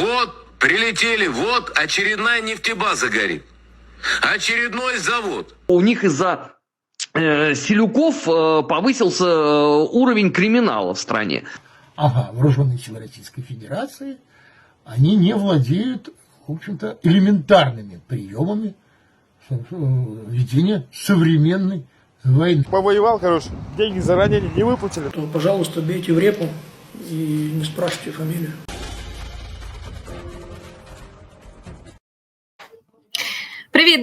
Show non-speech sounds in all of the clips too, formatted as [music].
Вот, прилетели, вот очередная нефтебаза горит. Очередной завод. У них из-за э, селюков э, повысился э, уровень криминала в стране. Ага, вооруженные силы Российской Федерации, они не владеют, в общем-то, элементарными приемами э, ведения современной войны. Повоевал, короче, деньги заранее не выплатили. то, пожалуйста, бейте в репу и не спрашивайте фамилию.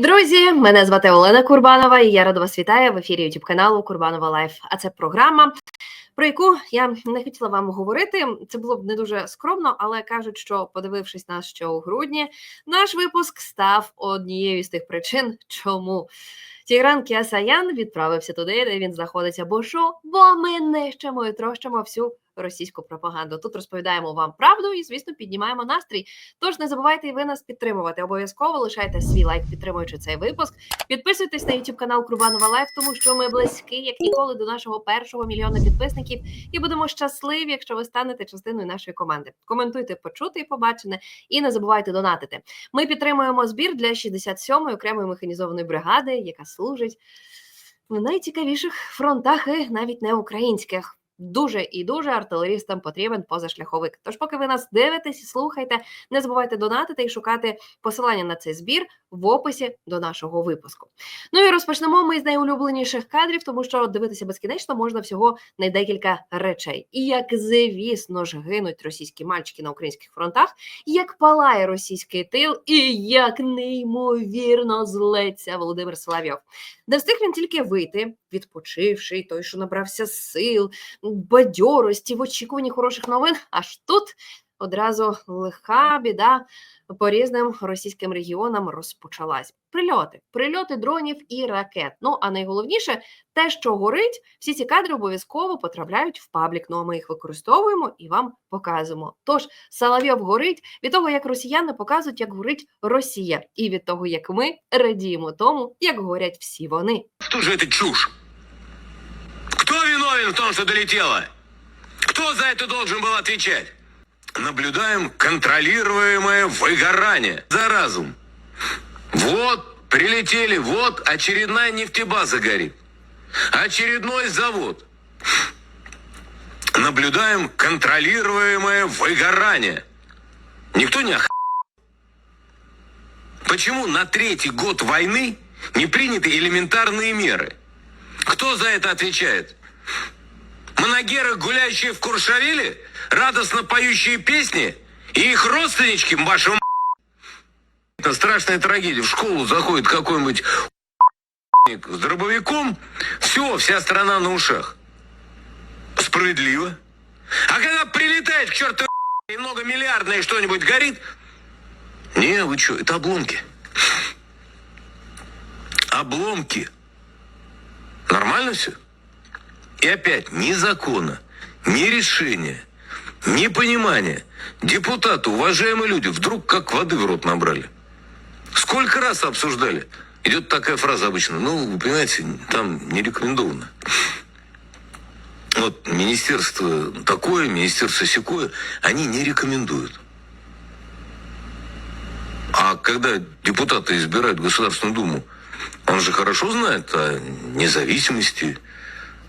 Друзі! Мене звати Олена Курбанова, і я рада вас вітаю в ефірі youtube каналу Курбанова Лайф. А це програма, про яку я не хотіла вам говорити. Це було б не дуже скромно, але кажуть, що подивившись нас ще у грудні, наш випуск став однією з тих причин, чому. Тігран Кіасаян відправився туди, де він знаходиться. Бо що? Бо ми нищимо і трощимо всю російську пропаганду. Тут розповідаємо вам правду і, звісно, піднімаємо настрій. Тож не забувайте і ви нас підтримувати. Обов'язково лишайте свій лайк, підтримуючи цей випуск. Підписуйтесь на YouTube канал Курбанова Лайф, тому що ми близькі, як ніколи, до нашого першого мільйона підписників, і будемо щасливі, якщо ви станете частиною нашої команди. Коментуйте, почути і побачене, і не забувайте донатити. Ми підтримуємо збір для 67-ї окремої механізованої бригади, яка служить в найцікавіших фронтах, і навіть не українських. Дуже і дуже артилерістам потрібен позашляховик. Тож, поки ви нас дивитесь і слухаєте, не забувайте донатити і шукати посилання на цей збір в описі до нашого випуску. Ну і розпочнемо ми з найулюбленіших кадрів, тому що дивитися безкінечно можна всього на декілька речей. І як звісно ж гинуть російські мальчики на українських фронтах, як палає російський тил, і як неймовірно злеться Володимир Соловйов. Не встиг він тільки вийти, відпочивши, той, що набрався сил, бадьорості в очікуванні хороших новин. Аж тут одразу лиха біда по різним російським регіонам розпочалась. Прильоти, прильоти дронів і ракет. Ну а найголовніше, те, що горить, всі ці кадри обов'язково потрапляють в паблік. Ну а ми їх використовуємо і вам показуємо. Тож Соловйов горить від того, як росіяни показують, як горить Росія, і від того, як ми радіємо тому, як горять всі вони. Что же это чушь? Виновен в том, что долетело? Кто за это должен был отвечать? Наблюдаем контролируемое выгорание за разум. Вот, прилетели, вот очередная нефтебаза горит. Очередной завод. Наблюдаем контролируемое выгорание. Никто не ох... Почему на третий год войны не приняты элементарные меры? Кто за это отвечает? Моногеры, гуляющие в Куршавеле, радостно поющие песни, и их родственнички, вашу м***. Это страшная трагедия. В школу заходит какой-нибудь с дробовиком, все, вся страна на ушах. Справедливо. А когда прилетает к черту и многомиллиардное что-нибудь горит, не, вы что, это обломки. Обломки. Нормально все? И опять ни закона, ни решения, ни понимания. Депутаты, уважаемые люди, вдруг как воды в рот набрали. Сколько раз обсуждали? Идет такая фраза обычно. Ну, вы понимаете, там не рекомендовано. Вот министерство такое, министерство секое, они не рекомендуют. А когда депутаты избирают Государственную Думу, он же хорошо знает о независимости,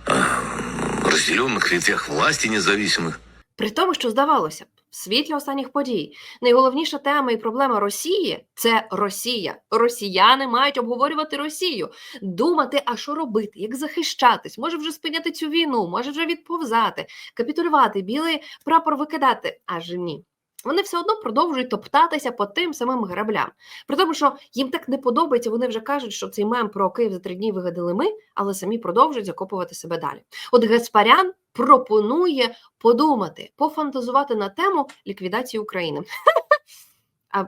о разделенных ветвях власти независимых. При тому, що здавалося б, в світлі останніх подій найголовніша тема і проблема Росії це Росія. Росіяни мають обговорювати Росію, думати, а що робити, як захищатись, може вже спиняти цю війну, може вже відповзати, капітулювати, білий прапор викидати. Аж ні. Вони все одно продовжують топтатися по тим самим граблям. При тому, що їм так не подобається, вони вже кажуть, що цей мем про Київ за три дні вигадали ми, але самі продовжують закопувати себе далі. От Гаспарян пропонує подумати, пофантазувати на тему ліквідації України. [laughs] А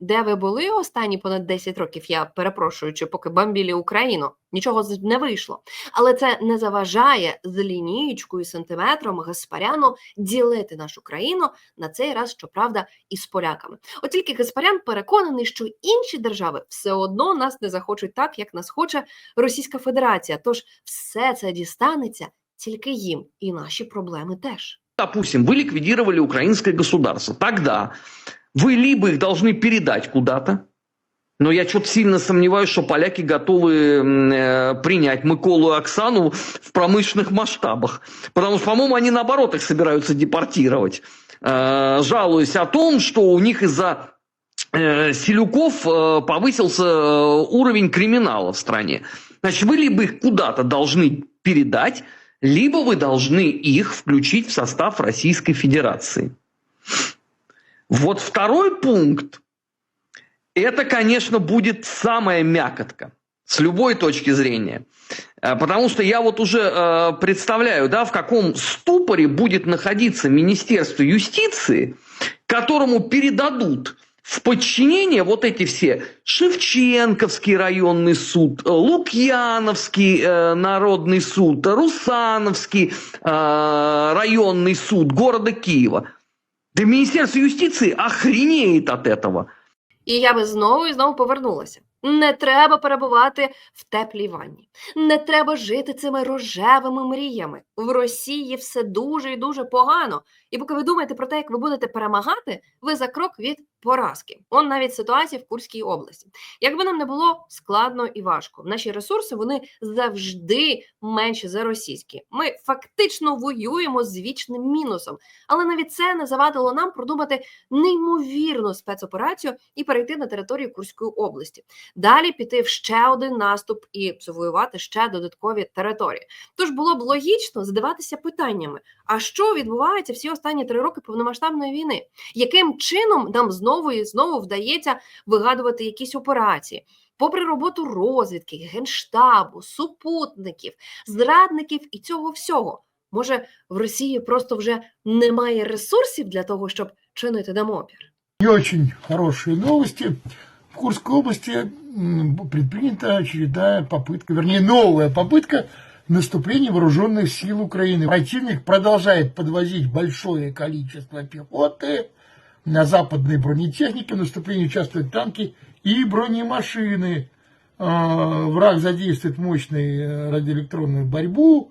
де ви були останні понад 10 років? Я перепрошую, чи поки бомбілі Україну, нічого не вийшло. Але це не заважає з лінієчкою, сантиметром Гаспаряну ділити нашу країну на цей раз, щоправда, із поляками. От тільки Гаспарян переконаний, що інші держави все одно нас не захочуть так, як нас хоче Російська Федерація. Тож все це дістанеться тільки їм, і наші проблеми теж. допустим, вы ликвидировали украинское государство, тогда вы либо их должны передать куда-то, но я что-то сильно сомневаюсь, что поляки готовы э, принять Миколу и Оксану в промышленных масштабах. Потому что, по-моему, они наоборот их собираются депортировать. Э, жалуясь о том, что у них из-за э, Селюков э, повысился э, уровень криминала в стране. Значит, вы либо их куда-то должны передать, либо вы должны их включить в состав Российской Федерации. Вот второй пункт, это, конечно, будет самая мякотка с любой точки зрения. Э, Потому что я вот уже э, представляю, да, в каком ступоре будет находиться Министерство юстиции, которому передадут в подчинение вот эти все Шевченковский районный суд, Лукьяновский э, народный суд, Русановский э, районный суд города Киева. Да Министерство юстиции охренеет от этого. І я би знову і знову повернулася. Не треба перебувати в теплій ванні. Не треба жити цими рожевими мріями. В Росії все дуже і дуже погано. І поки ви думаєте про те, як ви будете перемагати, ви за крок від поразки. Он навіть ситуація в Курській області. Якби нам не було складно і важко, наші ресурси вони завжди менші за російські. Ми фактично воюємо з вічним мінусом, але навіть це не завадило нам продумати неймовірну спецоперацію і перейти на територію Курської області. Далі піти в ще один наступ і завоювати ще додаткові території. Тож було б логічно задаватися питаннями: а що відбувається всі останні три роки повномасштабної війни? Яким чином нам знову і знову вдається вигадувати якісь операції? Попри роботу розвідки, генштабу, супутників, зрадників і цього всього, може в Росії просто вже немає ресурсів для того, щоб чинити нам опір? Не очень хорошие новости. В Курской области предпринята очередная попытка, вернее, новая попытка наступления вооруженных сил Украины. Противник продолжает подвозить большое количество пехоты на западной бронетехнике. В наступлении участвуют танки и бронемашины. А, Враг задействует мощную э, радиоэлектронную борьбу,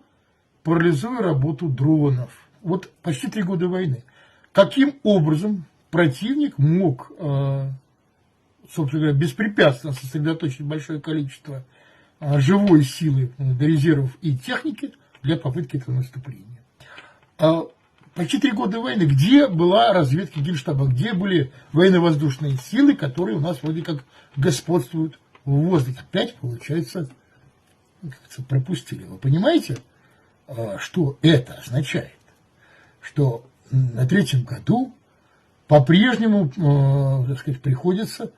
парализуя работу дронов. Вот почти три года войны. Каким образом противник мог, э, собственно говоря, беспрепятственно сосредоточить большое количество э, живой силы, э, резервов и техники для попытки этого наступления? А Почти три года войны. Где была разведка Генштаба? Где были военно-воздушные силы, которые у нас вроде как господствуют в воздухе? Опять, получается, пропустили. Вы понимаете, а, что это означает? Что на третьем году по-прежнему, так сказать, приходится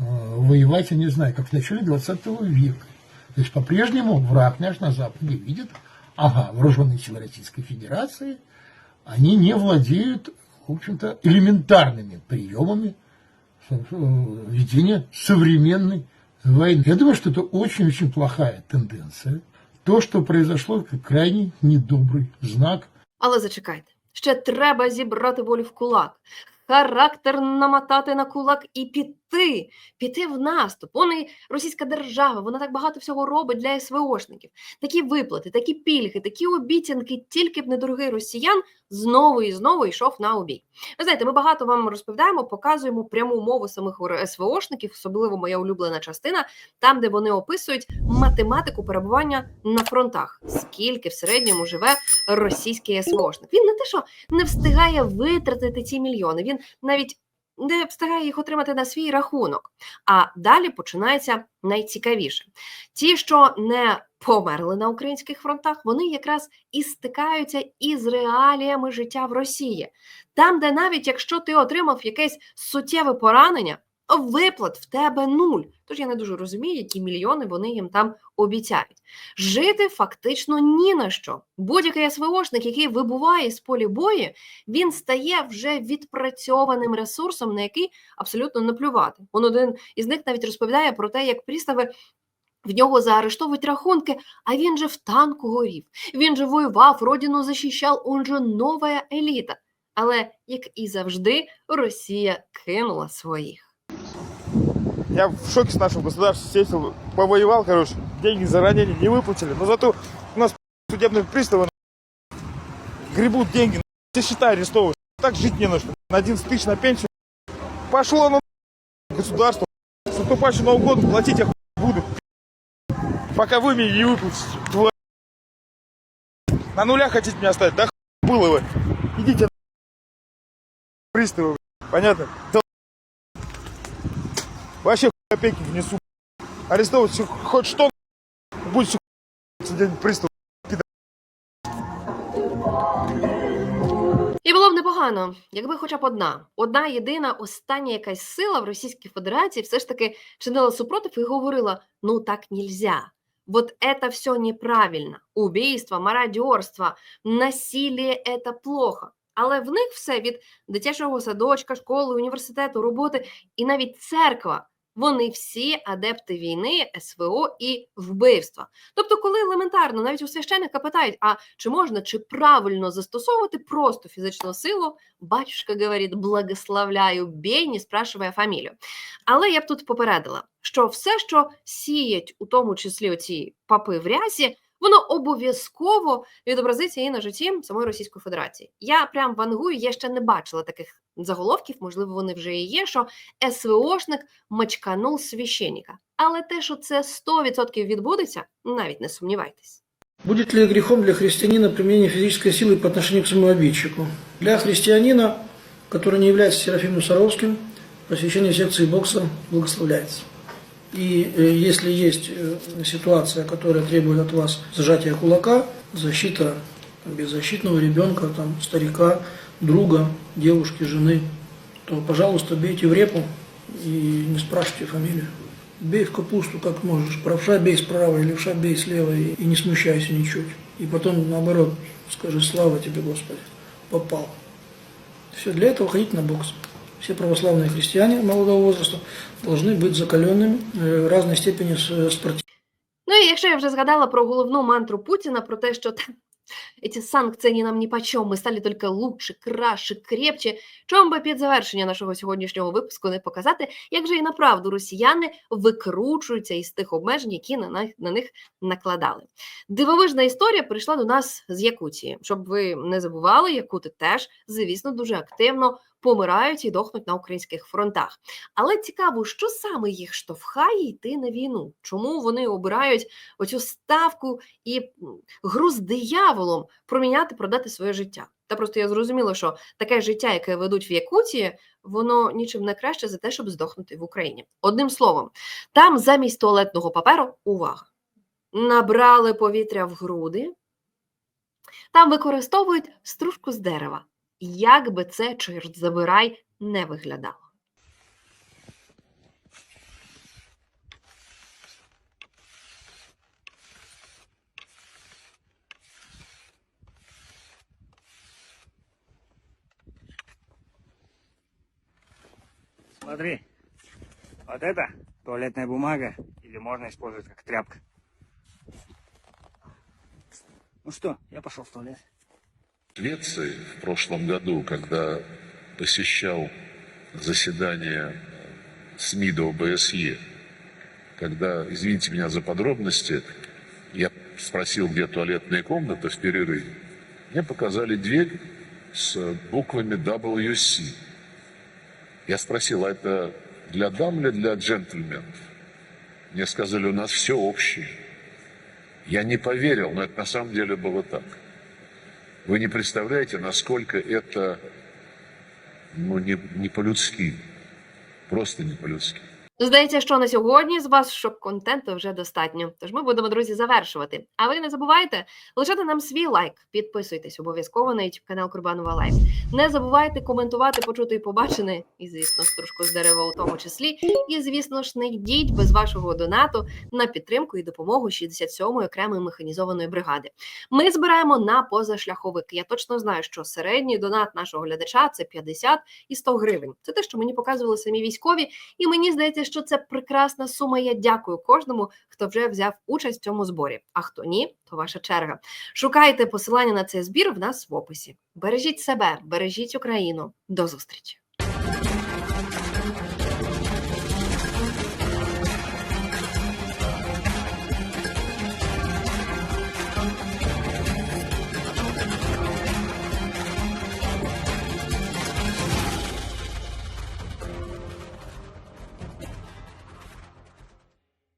воевать, я не знаю, как в начале 20 века. То есть по-прежнему враг наш на Западе видит, ага, вооруженные силы Российской Федерации, они не владеют, в общем-то, элементарными приемами э, ведения современной войны. Я думаю, что это очень-очень плохая тенденция. То, что произошло, это крайне недобрый знак Але зачекайте, ще треба зібрати волю в кулак, характер намотати на кулак і піти, піти в наступ. Вони російська держава, вона так багато всього робить для СВОшників. Такі виплати, такі пільги, такі обіцянки, тільки б не дорогий росіян знову і знову йшов на обій. Ви знаєте, ми багато вам розповідаємо, показуємо пряму мову самих СВОшників, особливо моя улюблена частина, там, де вони описують математику перебування на фронтах. Скільки в середньому живе російський СВОшник. Він не те, що не встигає витратити ці мільйони, він навіть не встигає їх отримати на свій рахунок. А далі починається найцікавіше: ті, що не померли на українських фронтах, вони якраз і стикаються із реаліями життя в Росії, там, де навіть якщо ти отримав якесь суттєве поранення, виплат в тебе нуль. Тож я не дуже розумію, які мільйони вони їм там обіцяють. Жити фактично ні на що. Будь-який СВОшник, який вибуває з полі бою, він стає вже відпрацьованим ресурсом, на який абсолютно не плювати. Он один із них навіть розповідає про те, як пристави. В нього заарештовують рахунки, а він же в танку горів. Він же воював, родину захищав, он же нова еліта. Але, як і завжди, Росія кинула своїх. Я в шоке с нашего государства. Сесть, повоевал, короче, деньги за ранение не выплатили. Но зато у нас судебные приставы гребут деньги Все счета арестовывают. Так жить не на что. На 11 тысяч на пенсию. Пошло на государство. Наступающий Новый год платить я буду. Пока вы мне не выплатите. тварь. На нулях хотите меня оставить? Да было вы. Идите приставы. Понятно? Да. Вообще хуй копейки внесу. Арестовывать всё- хоть что будет всё сидеть пристав. І було б непогано, якби хоча б одна, одна єдина остання якась сила в Російській Федерації все ж таки чинила супротив і говорила: ну так нельзя. Вот это все неправильно. Убійство, мародерство, насилие – это плохо. Але в них все від дитячого садочка, школи, університету, роботи і навіть церква. Вони всі адепти війни, СВО і вбивства. Тобто, коли елементарно навіть у священника питають, а чи можна, чи правильно застосовувати просто фізичну силу, батюшка говорить, благословляю, бей, не спрашивая фамілію. Але я б тут попередила, що все, що сіять, у тому числі оці папи в рясі, воно обов'язково відобразиться і на житті самої Російської Федерації. Я прям вангую, я ще не бачила таких заголовків, можливо, вони вже і є, що СВОшник мачканув священника. Але те, що це 100% відбудеться, навіть не сумнівайтесь. Будет ли грехом для христианина применение физической силы по отношению к своему обидчику? Для христианина, который не является Серафимом Саровским, посещение секции бокса благословляется. И э, если есть э, ситуация, которая требует от вас сжатия кулака, защита беззащитного ребенка, там, старика, друга, девушки, жены, то, пожалуйста, бейте в репу и не спрашивайте фамилию. Бей в капусту как можешь. Правша бей справа, левша бей слева и, и не смущайся ничуть. И потом, наоборот, скажи слава тебе, Господи, попал. Все, для этого ходить на бокс. Все православные христиане молодого возраста должны быть закаленными э, разной степени с- спортивными. Ну і якщо я вже згадала про головну мантру Путіна, про те, що «Та, ці санкції нам ні по чому, ми стали тільки лучше, краще, крепче. Чому би під завершення нашого сьогоднішнього випуску не показати, як же і направду росіяни викручуються із тих обмежень, які на, них- на них накладали. Дивовижна історія прийшла до нас з Якутії. Щоб ви не забували, якути теж, звісно, дуже активно помирають і дохнуть на українських фронтах. Але цікаво, що саме їх штовхає йти на війну? Чому вони обирають оцю ставку і гру з дияволом проміняти, продати своє життя? Та просто я зрозуміла, що таке життя, яке ведуть в Якутії, воно нічим не краще за те, щоб здохнути в Україні. Одним словом, там замість туалетного паперу увага. Набрали повітря в груди, там використовують стружку з дерева. Як би це, чорт забирай, не виглядало. Смотри, вот это туалетная бумага или можно использовать как тряпка. Ну что, я пошел в туалет. Швеции в прошлом году, когда посещал заседание СМИДа ОБСЕ, когда, извините меня за подробности, я спросил, где туалетная комната в перерыве, мне показали дверь с буквами WC. Я спросил, а это для дам или для джентльменов? Мне сказали, у нас все общее. Я не поверил, но это на самом деле было так. Вы не представляете, насколько это ну, не, не по-людски. Просто не по-людски. Здається, що на сьогодні з вас шок-контенту вже достатньо. Тож ми будемо, друзі, завершувати. А ви не забувайте лишати нам свій лайк, підписуйтесь обов'язково на YouTube канал Курбанова Лайф. Не забувайте коментувати, почути і побачене, і звісно, стружку з дерева у тому числі. І звісно ж, не йдіть без вашого донату на підтримку і допомогу 67-ї окремої механізованої бригади. Ми збираємо на позашляховик. Я точно знаю, що середній донат нашого глядача це 50 і 100 гривень. Це те, що мені показували самі військові, і мені здається, що це прекрасна сума. Я дякую кожному, хто вже взяв участь в цьому зборі. А хто ні, то ваша черга. Шукайте посилання на цей збір в нас в описі. Бережіть себе, бережіть Україну. До зустрічі!